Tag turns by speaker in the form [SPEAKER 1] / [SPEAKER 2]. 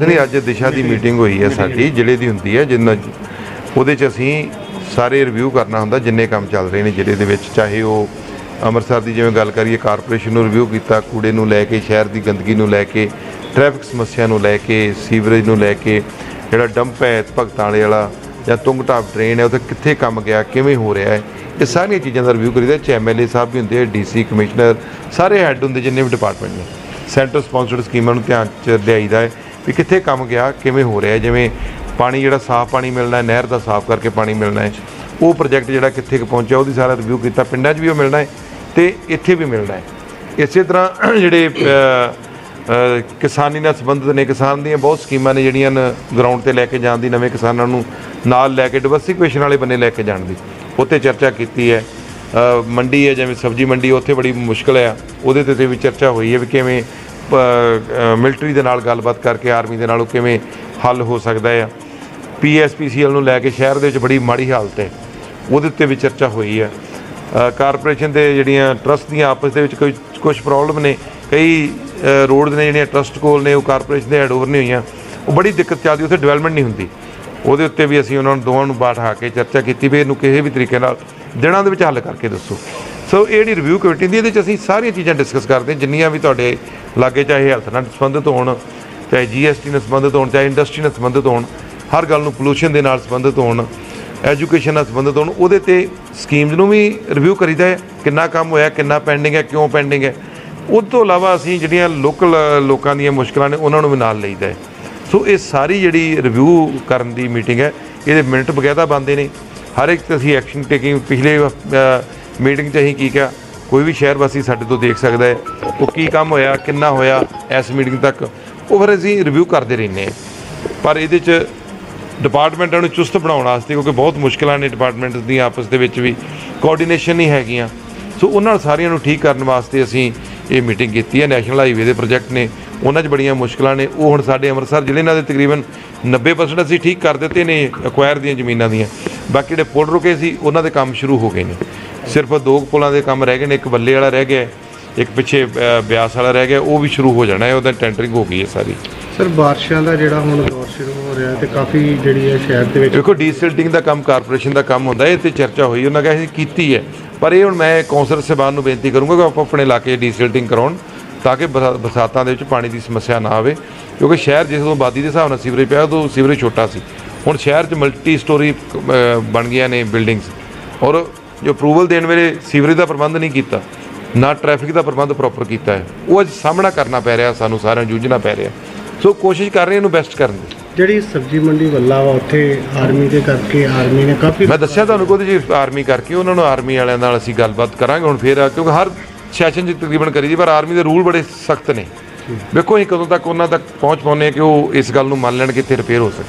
[SPEAKER 1] ਨਹੀਂ ਅੱਜ ਦਿਸ਼ਾ ਦੀ ਮੀਟਿੰਗ ਹੋਈ ਹੈ ਸਾਡੀ, ਜ਼ਿਲ੍ਹੇ ਦੀ ਹੁੰਦੀ ਹੈ, ਜਿੰਨਾ ਉਹਦੇ ਚ ਅਸੀਂ ਸਾਰੇ ਰਿਵਿਊ ਕਰਨਾ ਹੁੰਦਾ, ਜਿੰਨੇ ਕੰਮ ਚੱਲ ਰਹੇ ਨੇ ਜ਼ਿਲ੍ਹੇ ਦੇ ਵਿੱਚ, ਚਾਹੇ ਉਹ ਅੰਮ੍ਰਿਤਸਰ ਦੀ ਜਿਵੇਂ ਗੱਲ ਕਰੀਏ ਕਾਰਪੋਰੇਸ਼ਨ ਨੂੰ ਰਿਵਿਊ ਕੀਤਾ, ਕੂੜੇ ਨੂੰ ਲੈ ਕੇ, ਸ਼ਹਿਰ ਦੀ ਗੰਦਗੀ ਨੂੰ ਲੈ ਕੇ ਟ੍ਰੈਫਿਕ ਸਮੱਸਿਆ ਨੂੰ ਲੈ ਕੇ ਸੀਵਰੇਜ ਨੂੰ ਲੈ ਕੇ, ਜਿਹੜਾ ਡੰਪ ਹੈ, ਭਗਤਾਂ ਵਾਲੇ ਵਾਲਾ ਜਾਂ ਤੁੰਗਟਾਪ ਡਰੇਨ ਹੈ, ਉੱਥੇ ਕਿੱਥੇ ਕੰਮ ਗਿਆ, ਕਿਵੇਂ ਹੋ ਰਿਹਾ ਹੈ, ਇਹ ਸਾਰੀਆਂ ਚੀਜ਼ਾਂ ਦਾ ਰਿਵਿਊ ਕਰੀਦਾ। ਚ ਐਮਐਲਏ ਸਾਹਿਬ ਵੀ ਹੁੰਦੇ ਆ ਡੀਸੀ ਕਮਿਸ਼ਨਰ ਸਾਰੇ ਹੈੱਡ ਹੁੰਦੇ, ਜਿੰਨੇ ਵੀ ਡਿਪਾਰਟਮੈਂਟ ਨੇ। ਸੈਂਟਰ ਸਪਾਂਸਰਡ ਸਕੀਮਾਂ ਨੂੰ ਧਿਆਨ ਚ ਲਿਆਈਦਾ ਹੈ ਵੀ ਕਿੱਥੇ ਕੰਮ ਗਿਆ, ਕਿਵੇਂ ਹੋ ਰਿਹਾ ਜਿਵੇਂ ਪਾਣੀ ਜਿਹੜਾ, ਸਾਫ਼ ਪਾਣੀ ਮਿਲਣਾ ਹੈ, ਨਹਿਰ ਦਾ ਸਾਫ਼ ਕਰਕੇ ਪਾਣੀ ਮਿਲਣਾ ਹੈ। ਉਹ ਪ੍ਰੋਜੈਕਟ ਜਿਹੜਾ ਕਿੱਥੇ ਕੁ ਪਹੁੰਚਿਆ, ਉਹਦੀ ਸਾਰਾ ਰਿਵਿਊ ਕੀਤਾ। ਪਿੰਡਾਂ 'ਚ ਵੀ ਉਹ ਮਿਲਣਾ ਹੈ ਤੇ ਇੱਥੇ ਵੀ ਮਿਲਣਾ ਹੈ। ਇਸੇ ਤਰ੍ਹਾਂ ਜਿਹੜੇ ਕਿਸਾਨੀ ਨਾਲ ਸੰਬੰਧਿਤ ਨੇ, ਕਿਸਾਨ ਦੀਆਂ ਬਹੁਤ ਸਕੀਮਾਂ ਨੇ ਜਿਹੜੀਆਂ ਗਰਾਊਂਡ ਤੇ ਲੈ ਕੇ ਜਾਣ ਦੀ, ਨਵੇਂ ਕਿਸਾਨਾਂ ਨੂੰ ਨਾਲ ਲੈ ਕੇ ਡਿਵਰਸਿਫਿਕੇਸ਼ਨ ਵਾਲੇ ਬੰਨੇ ਲੈ ਕੇ ਜਾਣ ਦੀ, ਉੱਤੇ ਚਰਚਾ ਕੀਤੀ ਹੈ। ਮੰਡੀ ਹੈ, ਜਿਵੇਂ ਸਬਜ਼ੀ ਮੰਡੀ, ਉੱਥੇ ਬੜੀ ਮੁਸ਼ਕਲ ਹੈ। ਉਹਦੇ ਤੇ ਵੀ ਚਰਚਾ ਹੋਈ ਹੈ ਵੀ ਕਿਵੇਂ ਮਿਲਟਰੀ ਦੇ ਨਾਲ ਗੱਲਬਾਤ ਕਰਕੇ ਆਰਮੀ ਦੇ ਨਾਲ ਉਹ ਕਿਵੇਂ ਹੱਲ ਹੋ ਸਕਦਾ ਹੈ। ਪੀਐਸਪੀਸੀਐਲ ਨੂੰ ਲੈ ਕੇ ਸ਼ਹਿਰ ਦੇ ਵਿੱਚ ਬੜੀ ਮਾੜੀ ਹਾਲਤ ਹੈ। ਉਹਦੇ ਉੱਤੇ ਵੀ ਚਰਚਾ ਹੋਈ ਹੈ। ਕਾਰਪੋਰੇਸ਼ਨ ਦੇ ਜਿਹੜੀਆਂ ਟਰਸਟ ਦੀਆਂ ਆਪਸ ਦੇ ਵਿੱਚ ਕੋਈ ਕੁਝ ਪ੍ਰੋਬਲਮ ਨੇ, ਕਈ ਰੋਡ ਨੇ ਜਿਹੜੀਆਂ ਟਰਸਟ ਕੋਲ ਨੇ, ਉਹ ਕਾਰਪੋਰੇਸ਼ਨ ਦੇ ਹੈਂਡਓਵਰ ਨਹੀਂ ਹੋਈਆਂ। ਉਹ ਬੜੀ ਦਿੱਕਤ ਚੱਲਦੀ ਉੱਥੇ ਡਿਵੈਲਪਮੈਂਟ ਨਹੀਂ ਹੁੰਦੀ। ਉਹਦੇ ਉੱਤੇ ਵੀ ਅਸੀਂ ਉਹਨਾਂ ਨੂੰ, ਦੋਵਾਂ ਨੂੰ ਬਾਠਾ ਕੇ ਚਰਚਾ ਕੀਤੀ ਵੀ ਇਹਨੂੰ ਕਿਸੇ ਵੀ ਤਰੀਕੇ ਨਾਲ ਦਿਨਾਂ ਦੇ ਵਿੱਚ ਹੱਲ ਕਰਕੇ ਦੱਸੋ। ਸੋ ਇਹ ਜਿਹੜੀ ਰਿਵਿਊ ਕਮੇਟੀ ਦੀ ਇਹਦੇ ਵਿੱਚ ਅਸੀਂ ਸਾਰੀਆਂ ਚੀਜ਼ਾਂ ਡਿਸਕਸ ਕਰਦੇ ਹਾਂ, ਜਿੰਨੀਆਂ ਵੀ ਤੁਹਾਡੇ ਲਾਗੇ, ਚਾਹੇ ਹੈਲਥ ਨਾਲ ਸੰਬੰਧਿਤ ਹੋਣ, ਚਾਹੇ ਜੀਐਸਟੀ ਨਾਲ ਸੰਬੰਧਿਤ ਹੋਣ, ਚਾਹੇ ਇੰਡਸਟਰੀ ਨਾਲ ਸੰਬੰਧਿਤ ਹੋਣ, ਹਰ ਗੱਲ ਨੂੰ ਪੋਲੂਸ਼ਨ ਦੇ ਨਾਲ ਸੰਬੰਧਿਤ ਹੋਣ ਐਜੂਕੇਸ਼ਨ ਨਾਲ ਸੰਬੰਧਿਤ ਹੋਣ, ਉਹਦੇ ਤੇ ਸਕੀਮਸ ਨੂੰ ਵੀ ਰਿਵਿਊ ਕਰੀਦਾ ਹੈ, ਕਿੰਨਾ ਕੰਮ ਹੋਇਆ, ਕਿੰਨਾ ਪੈਂਡਿੰਗ ਹੈ, ਕਿਉਂ ਪੈਂਡਿੰਗ ਹੈ। ਉਹ ਤੋਂ ਇਲਾਵਾ ਅਸੀਂ ਜਿਹੜੀਆਂ ਲੋਕਲ, ਲੋਕਾਂ ਦੀਆਂ ਮੁਸ਼ਕਲਾਂ ਨੇ, ਉਹਨਾਂ ਨੂੰ ਵੀ ਨਾਲ ਲਈਦਾ ਹੈ। ਸੋ ਇਹ ਸਾਰੀ ਜਿਹੜੀ ਰਿਵਿਊ ਕਰਨ ਦੀ ਮੀਟਿੰਗ ਹੈ, ਇਹਦੇ ਮਿੰਟ ਬਕਾਇਦਾ ਬੰਦੇ ਨੇ। ਹਰ ਇੱਕ ਤੇ ਅਸੀਂ ਐਕਸ਼ਨ ਟੇਕਿੰਗ ਪਿਛਲੇ ਮੀਟਿੰਗ 'ਚ ਅਸੀਂ ਕੀ ਕਿਹਾ, ਕੋਈ ਵੀ ਸ਼ਹਿਰ ਵਾਸੀ ਸਾਡੇ ਤੋਂ ਦੇਖ ਸਕਦਾ ਹੈ, ਉਹ ਕੀ ਕੰਮ ਹੋਇਆ, ਕਿੰਨਾ ਹੋਇਆ, ਇਸ ਮੀਟਿੰਗ ਤੱਕ, ਉਹ ਫਿਰ ਅਸੀਂ ਰਿਵਿਊ ਕਰਦੇ ਰਹਿੰਦੇ ਹਾਂ। ਪਰ ਇਹਦੇ 'ਚ ਡਿਪਾਰਟਮੈਂਟਾਂ ਨੂੰ ਚੁਸਤ ਬਣਾਉਣ ਵਾਸਤੇ, ਕਿਉਂਕਿ ਬਹੁਤ ਮੁਸ਼ਕਲਾਂ ਨੇ ਡਿਪਾਰਟਮੈਂਟਸ ਦੀਆਂ ਆਪਸ ਦੇ ਵਿੱਚ ਵੀ ਕੋਆਰਡੀਨੇਸ਼ਨ ਨਹੀਂ ਹੈਗੀਆਂ। ਸੋ ਉਹਨਾਂ ਸਾਰੀਆਂ ਨੂੰ ਠੀਕ ਕਰਨ ਵਾਸਤੇ ਅਸੀਂ ਇਹ ਮੀਟਿੰਗ ਕੀਤੀ ਹੈ ਨੈਸ਼ਨਲ ਹਾਈਵੇ ਦੇ ਪ੍ਰੋਜੈਕਟ ਨੇ। ਉਹਨਾਂ 'ਚ ਬੜੀਆਂ ਮੁਸ਼ਕਲਾਂ ਨੇ। ਉਹ ਹੁਣ ਸਾਡੇ ਅੰਮ੍ਰਿਤਸਰ ਜ਼ਿਲ੍ਹੇ ਨਾਲ ਦੇ ਤਕਰੀਬਨ 90% ਅਸੀਂ ਠੀਕ ਕਰ ਦਿੱਤੇ ਨੇ ਐਕਵਾਇਰ ਦੀਆਂ ਜ਼ਮੀਨਾਂ ਦੀਆਂ। ਬਾਕੀ ਜਿਹੜੇ ਪੁਲ ਰੁਕੇ ਸੀ ਉਹਨਾਂ ਦੇ ਕੰਮ ਸ਼ੁਰੂ ਹੋ ਗਏ ਨੇ। ਸਿਰਫ ਦੋ ਪੁਲਾਂ ਦੇ ਕੰਮ ਰਹਿ ਗਏ ਨੇ। ਇੱਕ ਬੱਲੇ ਵਾਲਾ ਰਹਿ ਗਿਆ ਇੱਕ ਪਿੱਛੇ ਬਿਆਸ ਵਾਲਾ ਰਹਿ ਗਿਆ। ਉਹ ਵੀ ਸ਼ੁਰੂ ਹੋ ਜਾਣਾ ਹੈ। ਉਹਦਾ ਟੈਂਡਰਿੰਗ ਹੋ ਗਈ ਹੈ ਸਾਰੀ।
[SPEAKER 2] ਸਰ ਬਾਰਿਸ਼ਾਂ ਦਾ ਜਿਹੜਾ ਹੁਣ ਦੌਰ ਸ਼ੁਰੂ ਹੋ ਰਿਹਾ ਤੇ ਕਾਫੀ ਜਿਹੜੀ ਹੈ ਸ਼ਹਿਰ ਦੇ ਵਿੱਚ
[SPEAKER 1] ਦੇਖੋ ਡੀਸਿਲਟਿੰਗ ਦਾ ਕੰਮ ਕਾਰਪੋਰੇਸ਼ਨ ਦਾ ਕੰਮ ਹੁੰਦਾ ਹੈ। ਇਹ ਤੇ ਚਰਚਾ ਹੋਈ। ਉਹਨਾਂ ਕਹੇ ਕੀਤੀ ਹੈ। ਪਰ ਇਹ ਹੁਣ ਮੈਂ ਕੌਂਸਲਰ ਸਾਹਿਬਾਨ ਨੂੰ ਬੇਨਤੀ ਕਰੂੰਗਾ ਕਿ ਆਪਾਂ ਆਪਣੇ ਇਲਾਕੇ ਡੀਸਿਲਟਿੰਗ ਕਰਾਉਣ, ਤਾਂ ਕਿ ਬਰਸਾ- ਬਰਸਾਤਾਂ ਦੇ ਵਿੱਚ ਪਾਣੀ ਦੀ ਸਮੱਸਿਆ ਨਾ ਆਵੇ, ਕਿਉਂਕਿ ਸ਼ਹਿਰ ਜਿਸ ਤੋਂ ਆਬਾਦੀ ਦੇ ਹਿਸਾਬ ਨਾਲ ਸੀਵਰੇਜ ਪਿਆ, ਉਦੋਂ ਸੀਵਰੇਜ ਛੋਟਾ ਸੀ। ਹੁਣ ਸ਼ਹਿਰ 'ਚ ਮਲਟੀ ਸਟੋਰੀ ਬਣ ਗਈਆਂ ਨੇ ਬਿਲਡਿੰਗਸ। ਔਰ ਜੋ ਅਪਰੂਵਲ ਦੇਣ ਵੇਲੇ ਸੀਵਰੇਜ ਦਾ ਪ੍ਰਬੰਧ ਨਹੀਂ ਕੀਤਾ, ਨਾ ਟ੍ਰੈਫਿਕ ਦਾ ਪ੍ਰਬੰਧ ਪ੍ਰੋਪਰ ਕੀਤਾ ਹੈ। ਉਹ ਅੱਜ ਸਾਹਮਣਾ ਕਰਨਾ ਪੈ ਰਿਹਾ, ਸਾਨੂੰ ਸਾਰਿਆਂ ਨੂੰ ਜੂਝਣਾ ਪੈ ਰਿਹਾ। ਸੋ ਕੋਸ਼ਿਸ਼ ਕਰ ਰਹੇ ਹਾਂ ਇਹਨੂੰ ਬੈਸਟ ਕਰਨ ਦੀ।
[SPEAKER 2] ਜਿਹੜੀ ਸਬਜ਼ੀ ਮੰਡੀ ਵੱਲਾ ਵਾ ਉੱਥੇ ਆਰਮੀ ਦੇ ਕਰਕੇ ਆਰਮੀ ਨੇ ਕਾਫੀ
[SPEAKER 1] ਮੈਂ ਦੱਸਿਆ ਤੁਹਾਨੂੰ ਕਿ ਉਹਦੇ ਚ ਆਰਮੀ ਕਰਕੇ ਉਹਨਾਂ ਨੂੰ ਆਰਮੀ ਵਾਲਿਆਂ ਨਾਲ ਅਸੀਂ ਗੱਲਬਾਤ ਕਰਾਂਗੇ ਹੁਣ ਫੇਰ ਕਿਉਂਕਿ ਹਰ ਸੈਸ਼ਨ 'ਚ ਤਕਰੀਬਨ ਕਰੀ ਦੀ ਪਰ ਆਰਮੀ ਦੇ ਰੂਲ ਬੜੇ ਸਖਤ ਨੇ। ਵੇਖੋ ਅਸੀਂ ਕਦੋਂ ਤੱਕ ਉਹਨਾਂ ਤੱਕ ਪਹੁੰਚ ਪਾਉਂਦੇ ਹਾਂ ਕਿ ਉਹ ਇਸ ਗੱਲ ਨੂੰ ਮੰਨ ਲੈਣ ਕਿ ਇੱਥੇ ਰਿਪੇਅਰ ਹੋ ਸਕੇ।